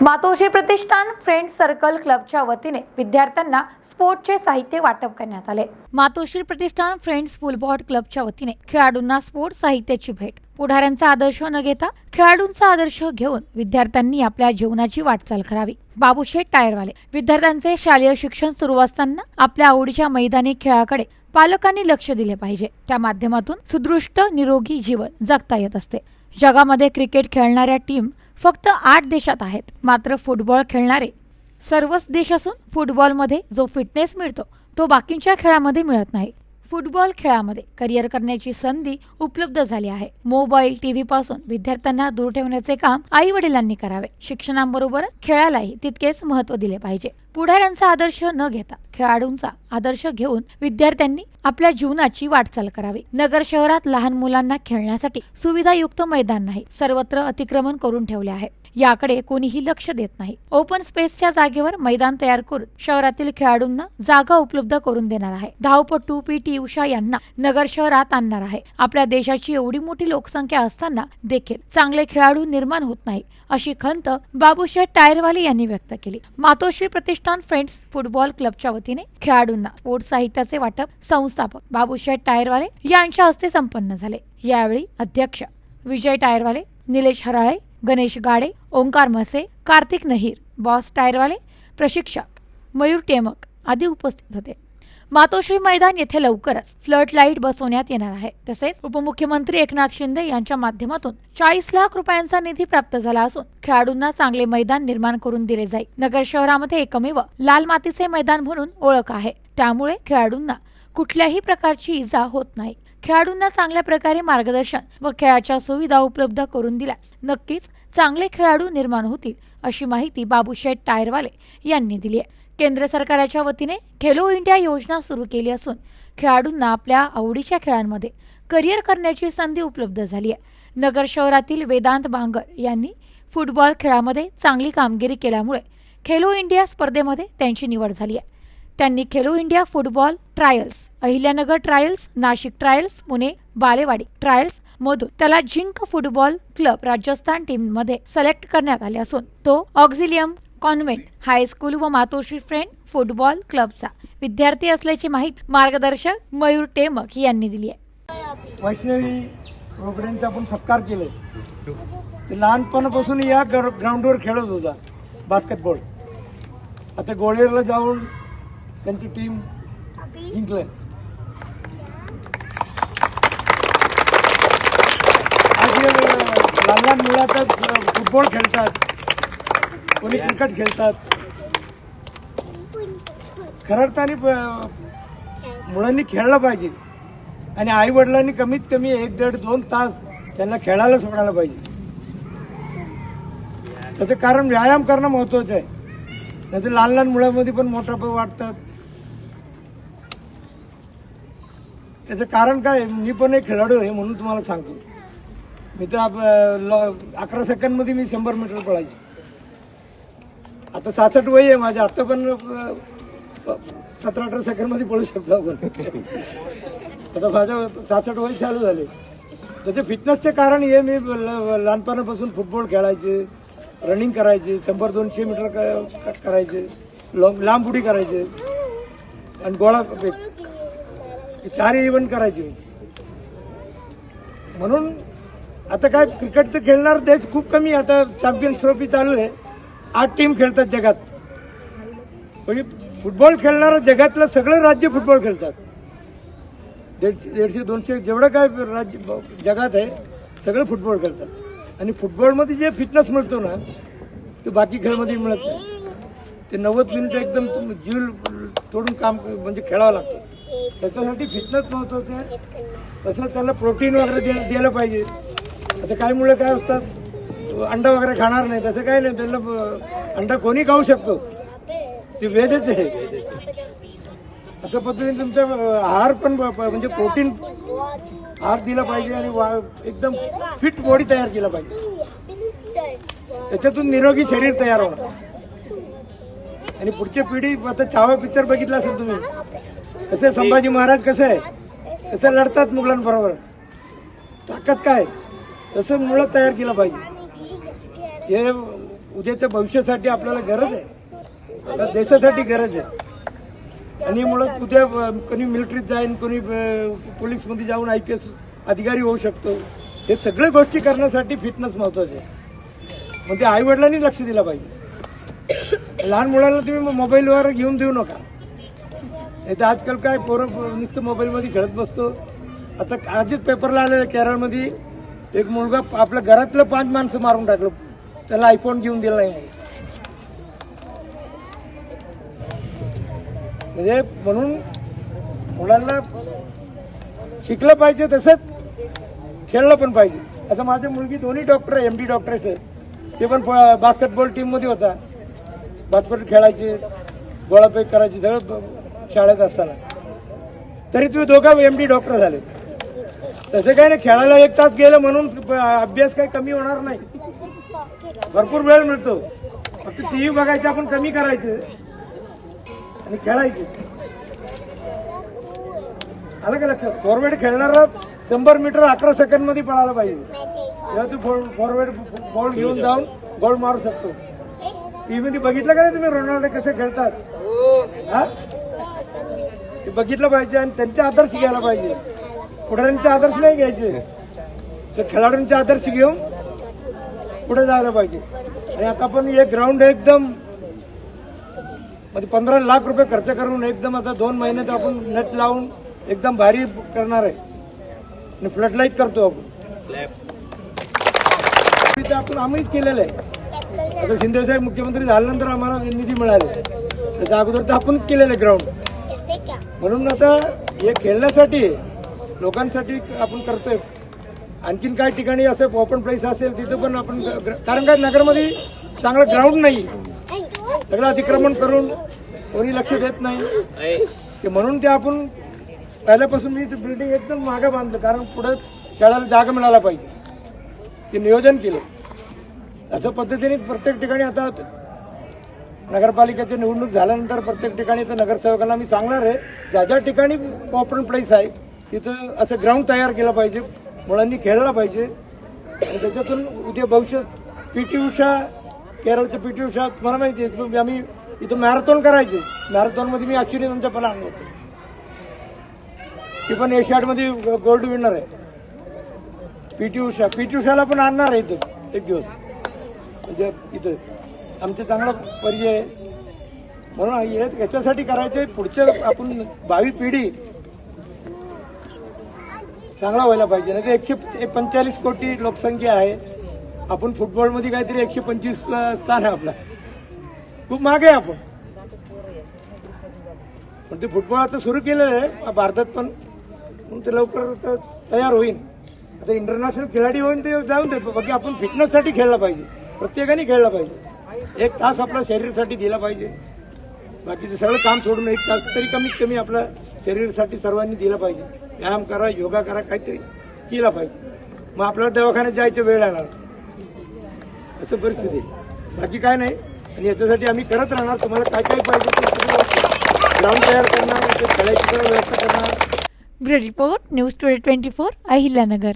मातोश्री प्रतिष्ठान friend circle क्लबच्या वतीने विद्यार्थ्यांना स्पोर्टचे साहित्य वाटप करण्यात आले. मातोश्री प्रतिष्ठान फ्रेंड्स फुलबॉल क्लबच्या वतीने खेळाडूंना स्पोर्ट साहित्याची भेट. पुढाऱ्यांचा आदर्श न घेता खेळाडूंचा आदर्श घेऊन विद्यार्थ्यांनी आपल्या जीवनाची वाटचाल करावी. बाबूशेठ टायरवाले विद्यार्थ्यांचे शालेय शिक्षण सुरू असताना आपल्या आवडीच्या मैदानी खेळाकडे पालकांनी लक्ष दिले पाहिजे. त्या माध्यमातून सुदृष्ट निरोगी जीवन जगता येत असते. जगामध्ये क्रिकेट खेळणाऱ्या टीम फक्त आठ देशात आहेत. मात्र फुटबॉल खेळणारे सर्वच देश असून फुटबॉलमध्ये जो फिटनेस मिळतो तो बाकींच्या खेळामध्ये मिळत नाही. फुटबॉल खेळामध्ये करिअर करण्याची संधी उपलब्ध झाली आहे. मोबाईल टीव्ही पासून विद्यार्थ्यांना दूर ठेवण्याचे काम आई वडिलांनी करावे. शिक्षणाबरोबरच खेळालाही तितकेच महत्त्व दिले पाहिजे. पुढाऱ्यांचा आदर्श न घेता खेळाडूंचा आदर्श घेऊन विद्यार्थ्यांनी आपल्या जीवनाची वाटचाल करावी. नगर शहरात लहान मुलांना खेळण्यासाठी सुविधायुक्त मैदान नाही सर्वत्र अतिक्रमण करून ठेवले आहे. याकडे कोणीही लक्ष देत नाही. ओपन स्पेसच्या जागेवर मैदान तयार करून शहरातील खेळाडूंना जागा उपलब्ध करून देणार आहे. धावपटू पी. टी. उषा यांना नगर शहरात आणणार आहे. आपल्या देशाची एवढी मोठी लोकसंख्या असताना देखील चांगले खेळाडू निर्माण होत नाही अशी खंत बाबूशेठ टायरवाले यांनी व्यक्त केली. मातोश्री प्रतिष्ठान फ्रेंड्स फुटबॉल क्लबच्या वतीने खेळाडूंना स्पोर्ट्स साहित्याचे वाटप संस्थापक बाबूशेठ टायरवाले यांच्या हस्ते संपन्न झाले. यावेळी अध्यक्ष विजय टायरवाले निलेश हराळे गणेश गाडे ओंकार म्हसे कार्तिक नहीर बॉस टायरवाले प्रशिक्षक मयूर टेमक आदी उपस्थित होते. मातोश्री मैदान येथे लवकरच फ्लड लाइट बसवण्यात येणार आहे. तसेच उपमुख्यमंत्री एकनाथ शिंदे यांच्या माध्यमातून चाळीस लाख रुपयांचा निधी प्राप्त झाला असून खेळाडूंना चांगले मैदान निर्माण करून दिले जाईल. नगर शहरामध्ये एकमेव लाल मातीचे मैदान म्हणून ओळख आहे. त्यामुळे खेळाडूंना कुठल्याही प्रकारची इजा होत नाही. खेळाडूंना चांगल्या प्रकारे मार्गदर्शन व खेळाच्या सुविधा उपलब्ध करून दिल्यास नक्कीच चांगले खेळाडू निर्माण होतील अशी माहिती बाबूशेठ टायरवाले यांनी दिली आहे. केंद्र सरकारच्या वतीने खेलो इंडिया योजना सुरू केली असून खेळाडूंना आपल्या आवडीच्या खेळांमध्ये करिअर करण्याची संधी उपलब्ध झाली आहे. नगर शहरातील वेदांत बांगर यांनी फुटबॉल खेळामध्ये चांगली कामगिरी केल्यामुळे खेलो इंडिया स्पर्धेमध्ये त्यांची निवड झाली आहे. त्यांनी Khelo India football trials Ahilyanagar trials Nashik trials Pune Balewadi trials मधून त्याला जिंक फुटबॉल क्लब राजस्थान टीममध्ये सिलेक्ट करण्यात आले असून तो ऑक्झिलियम कॉन्व्हेंट हायस्कूल व मातोश्री फ्रेंड फुटबॉल क्लबचा. विद्यार्थी असल्याची माहिती मार्गदर्शक मयूर टेमक यांनी दिली आहे. वैष्णवी रोकड्यांचा आपण सत्कार केले. ते लहानपणापासून या ग्राउंडवर खेळत होता बास्केटबॉल. आता गोळेरला जाऊन त्यांची टीम जिंकले लहान लहान मुलं आता फुटबॉल खेळतात. कोणी क्रिकेट खेळतात? खरं अर्थाने मुलांनी खेळलं पाहिजे. आणि आई वडिलांनी कमीत कमी एक दीड दोन तास त्यांना खेळायला सोडायला पाहिजे. त्याचं कारण व्यायाम करणं महत्वाचं आहे. नाही तर लहान लहान मुलांमध्ये पण मोठा वाटतात त्याचं कारण काय मी पण एक खेळाडू आहे म्हणून तुम्हाला सांगतो. मी तर आप- ल- अकरा सेकंडमध्ये मी शंभर मीटर पळायचे. आता सासष्ट वय आहे माझ्या आता पण सतरा अठरा सेकंडमध्ये पळू शकतो आपण. आता माझं सासष्ट वय चालू झाले. त्याचे फिटनेसचे कारण हे मी ल- लहानपणापासून फुटबॉल खेळायचे रनिंग करायचे शंभर दोनशे मीटर क- कट करायचे लांब लांब उडी करायचे. आणि गोळा फेक चारही इव्हेंट करायचे. म्हणून आता काय क्रिकेट तर खेळणार देश खूप कमी आता चॅम्पियन्स ट्रॉफी चालू आहे. आठ टीम खेळतात जगात. म्हणजे फुटबॉल खेळणारं जगातलं सगळं राज्य फुटबॉल खेळतात. दीडशे दीडशे दोनशे जेवढं काय राज्य जगात आहे सगळं फुटबॉल खेळतात. आणि फुटबॉलमध्ये जे फिटनेस मिळतो ना ते बाकी खेळमध्ये मिळत नाही. ते नव्वद मिनिटं एकदम जीव तोडून काम म्हणजे खेळावं लागतं. त्याच्यासाठी फिटनेस महत्वाचं आहे. तसं त्याला प्रोटीन वगैरे द्यायला पाहिजे. आता काही मुलं काय असतात? अंडा वगैरे खाणार नाही तसं काही नाही. त्यांना अंडा कोणी खाऊ शकतो? ते वेदच आहे. अशा पद्धतीने तुमचा आहार पण म्हणजे प्रोटीन आहार दिला पाहिजे आणि वा- एकदम फिट बॉडी तयार केला पाहिजे. त्याच्यातून निरोगी शरीर तयार होणार. आणि पुढच्या पिढी आता छावा पिक्चर बघितला असेल तुम्ही. कसं संभाजी महाराज कसं आहे? कसं लढतात मुघलांबरोबर? ताकद काय? तसं मुळं तयार केलं पाहिजे. हे उद्याच्या भविष्यासाठी आपल्याला गरज आहे. आता देशासाठी गरज आहे. आणि मुळात उद्या कोणी मिलिटरीत जाईन कोणी पोलीसमध्ये जाऊन आय पी एस अधिकारी होऊ शकतो. हे सगळ्या गोष्टी करण्यासाठी फिटनेस महत्त्वाचे आहे. म्हणजे आईवडिलांनी लक्ष दिलं पाहिजे. लहान मुलांना तुम्ही मोबाईलवर घेऊन देऊ नका. नाही तर आजकाल काय पोरं नुसतं मोबाईलमध्ये खेळत बसतो. आता आजच पेपरला आलेलं केरळमध्ये. एक मुलगा आपल्या घरातलं पाच माणसं मारून टाकलं. त्याला आयफोन घेऊन दिला नाही. म्हणजे म्हणून मुलांना शिकलं पाहिजे तसंच खेळलं पण पाहिजे. आता माझी मुलगी दोन्ही डॉक्टर आहे एम डी डॉक्टर आहे ते पण बास्केटबॉल टीममध्ये होता. बास्केट खेळायचे गोळाफेक करायची सगळं शाळेत असताना. तरी तुम्ही दोघं एम डी डॉक्टर झाले. तसं काय नाही खेळायला एक तास गेलं म्हणून अभ्यास काही कमी होणार नाही. भरपूर वेळ मिळतो. फक्त टीव्ही बघायचं आपण कमी करायचं. आणि खेळायचे. आलं का लक्षात? फॉरवर्ड खेळणारा शंभर मीटर अकरा सेकंडमध्ये पळायला पाहिजे. तेव्हा तू फॉरवर्ड बॉल घेऊन जाऊन गोल मारू शकतो. टीव्ही मध्ये बघितलं का नाही तुम्ही? रोनाल्डो कसे खेळतात? हा? ते बघितलं पाहिजे आणि त्यांचे आदर्श घ्यायला पाहिजे. पुढाऱ्यांचे आदर्श नाही घ्यायचे. खेळाडूंचे आदर्श घेऊन पुढे जायला पाहिजे. आणि आता पण एक ग्राउंड एकदम. म्हणजे पंधरा लाख रुपये खर्च करून एकदम आता दोन महिन्यात आपण नेट लावून एकदम भारी करणार आहे. आणि फ्लड लाइट करतो आपण. आपण आम्हीच केलेलं आहे. आता शिंदे साहेब मुख्यमंत्री झाल्यानंतर आम्हाला निधी मिळाले. त्याच्या अगोदर तर आपणच केलेलं आहे ग्राउंड म्हणून आता हे खेळण्यासाठी लोकांसाठी आपण करतोय. आणखीन काही ठिकाणी असं ओपन प्लेस असेल तिथं पण आपण कारण काय नगरमध्ये चांगलं ग्राउंड नाही. सगळं अतिक्रमण करून कोणी लक्ष देत नाही. ते म्हणून ते आपण पहिल्यापासून मी ते बिल्डिंग एकदम मागं बांधलं कारण पुढे खेळायला जागा मिळायला पाहिजे. ते नियोजन केलं. असं पद्धतीने प्रत्येक ठिकाणी आता नगरपालिकेची निवडणूक झाल्यानंतर प्रत्येक ठिकाणी तर नगरसेवकांना मी सांगणार आहे ज्या ज्या ठिकाणी ओपन प्लेस आहे तिथं असं ग्राउंड तयार केलं पाहिजे. मुलांनी खेळायला पाहिजे. आणि त्याच्यातून उद्या भविष्यात पी टी उषा केरळचं पी टी उषा तुम्हाला माहिती आहे आम्ही इथं मॅरेथॉन करायचे. मॅरेथॉनमध्ये मी अश्विनी नंतर पण आणलो होतो. ती पण एशियाडमध्ये गोल्ड विनर आहे. P T Usha. P T उषाला पण आणणार आहे इथं. एक दिवस. म्हणजे इथं. आमचे चांगला परिचय आहे. म्हणून हे- याच्यासाठी करायचे पुढच्या आपण भावी पिढी चांगला व्हायला पाहिजे. नाही तर एकशे पंचेचाळीस कोटी लोकसंख्या आहे. आपण फुटबॉलमध्ये काहीतरी एकशे पंचवीस स्थान आहे आपला. खूप मागे आहे आपण. पण ते फुटबॉल आता सुरू केलेलं आहे. भारतात पण. ते लवकर तयार होईल. आता इंटरनॅशनल खेळाडी होईल ते जाऊन दे. बाकी आपण फिटनेससाठी खेळला पाहिजे. प्रत्येकाने खेळला पाहिजे. एक तास आपल्या शरीरासाठी दिला पाहिजे. बाकीचं सगळं काम सोडून एक तास तरी कमीत कमी आपल्या शरीरासाठी सर्वांनी दिलं पाहिजे. व्यायाम करा योगा करा काहीतरी केला पाहिजे. मग आपल्याला दवाखान्यात जायचं वेळ येणार असं परिस्थिती बाकी काय नाही. आणि याच्यासाठी आम्ही करत राहणार. तुम्हाला काय काय पाहिजे ग्राउंड तयार करणार खेळायची व्यवस्था करणार. Bureau report news today twenty four Ahilyanagar.